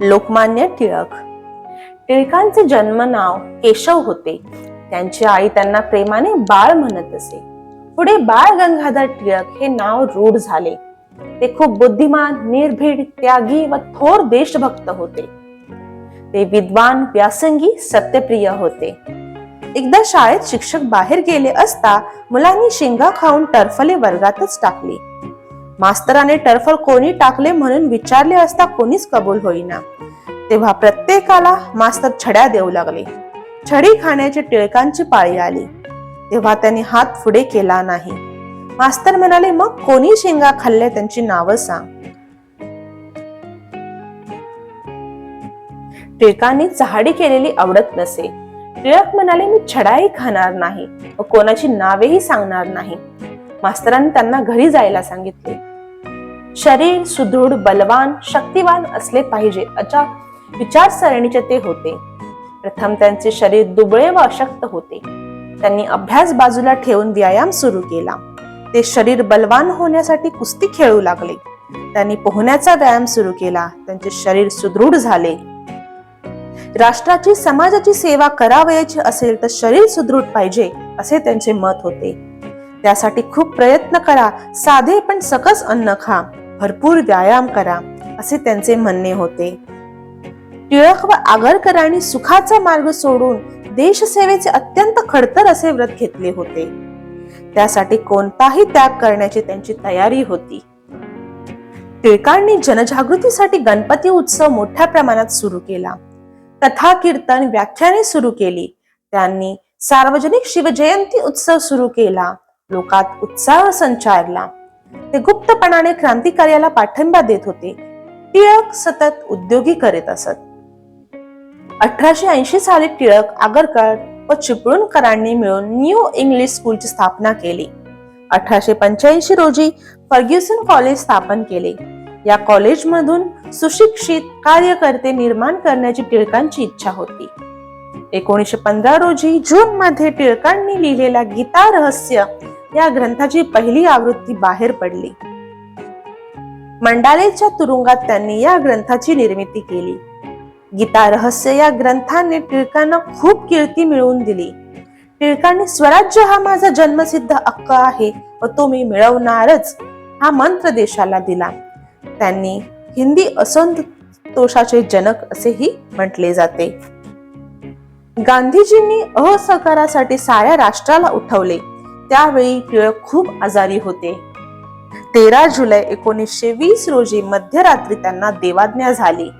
लोकमान्य टिळक. टिळकांचे जन्म नाव केशव होते. त्यांची आई त्यांना प्रेमाने बाळ म्हणत असे. पुढे बाळ गंगाधर टिळक हे नाव रूढ झाले. ते खूप बुद्धिमान निर्भीड त्यागी व थोर देशभक्त होते. ते विद्वान व्यासंगी सत्यप्रिय होते. एकदा शाळेत शिक्षक बाहेर गेले असता मुलांनी शेंगा खाऊन टरफले वर्गातच टाकली. मास्तराने टर्फल कोणी टाकले म्हणून विचारले असता कोणीच कबूल होईना. तेव्हा प्रत्येकाला मास्तर छड्या देऊ लागले. छडी खाण्याची टिळकांची पाळी आली. तेव्हा त्यांनी हात पुढे केला नाही. मास्तर म्हणाले मग कोणी शेंगा खाल्ले त्यांची नावं सांग. टिळकांनी चहाडी केलेली आवडत नसे. टिळक म्हणाले मी छडाही खाणार नाही. व कोणाची नावेही सांगणार नाही. मास्तरांनी त्यांना घरी जायला सांगितले. शरीर सुदृढ बलवान शक्तिवान असले पाहिजे. अशा विचारसरणीचे ते होते. प्रथम त्यांचे शरीर दुबळे व अशक्त होते. त्यांनी अभ्यास बाजूला ठेवून व्यायाम सुरू केला. ते शरीर बलवान होण्यासाठी कुस्ती खेळू लागले. त्यांनी पोहण्याचा व्यायाम सुरू केला. त्यांचे शरीर सुदृढ झाले. राष्ट्राची समाजाची सेवा करावयाची असेल तर शरीर सुदृढ पाहिजे असे त्यांचे मत होते. त्यासाठी खूप प्रयत्न करा. साधे पण सकस अन्न खा. भरपूर व्यायाम करा असे त्यांचे म्हणणे होते. टिळक व आगरकरांनी सुखाचा मार्ग सोडून देशसेवेचे अत्यंत खडतर असे व्रत घेतले होते. त्यासाठी कोणताही त्याग करण्याची त्यांची तयारी होती. टिळकांनी जनजागृतीसाठी गणपती उत्सव मोठ्या प्रमाणात सुरू केला. कथा कीर्तन व्याख्याने सुरू केली. त्यांनी सार्वजनिक शिवजयंती उत्सव सुरू केला. लोकात उत्साह संचारला. ते गुप्तपणाने क्रांतिकार्याला पाठिंबा देत होते. टिळक सतत उद्योगी करीत असत. अठराशे ऐंशी साली टिळक आगरकर व चिपळूणकरांनी मिळून न्यू इंग्लिश स्कूलची स्थापना केली. अठराशे पंच्याऐंशी रोजी फर्ग्युसन कॉलेज स्थापन केले. या कॉलेजमधून सुशिक्षित कार्यकर्ते निर्माण करण्याची टिळकांची इच्छा होती. एकोणीसशे पंधरा रोजी जून मध्ये टिळकांनी लिहिलेला गीता रहस्य या ग्रंथाची पहिली आवृत्ती बाहेर पडली. मंडालेच्या तुरुंगात त्यांनी या ग्रंथाची निर्मिती केली. गीता रहस्य या ग्रंथाने टिळकांना खूप कीर्ती मिळवून दिली. टिळकांनी स्वराज्य हा माझा जन्मसिद्ध हक्क आहे व तो मी मिळवणारच हा मंत्र देशाला दिला. त्यांनी हिंदी असंतोषाचे जनक असेही म्हटले जाते. गांधीजींनी असहकारासाठी साऱ्या राष्ट्राला उठवले. त्यावेळी टिळक खूप आजारी होते. तेरा जुलै एकोणीसशे वीस रोजी मध्यरात्री त्यांना देवाज्ञा झाली.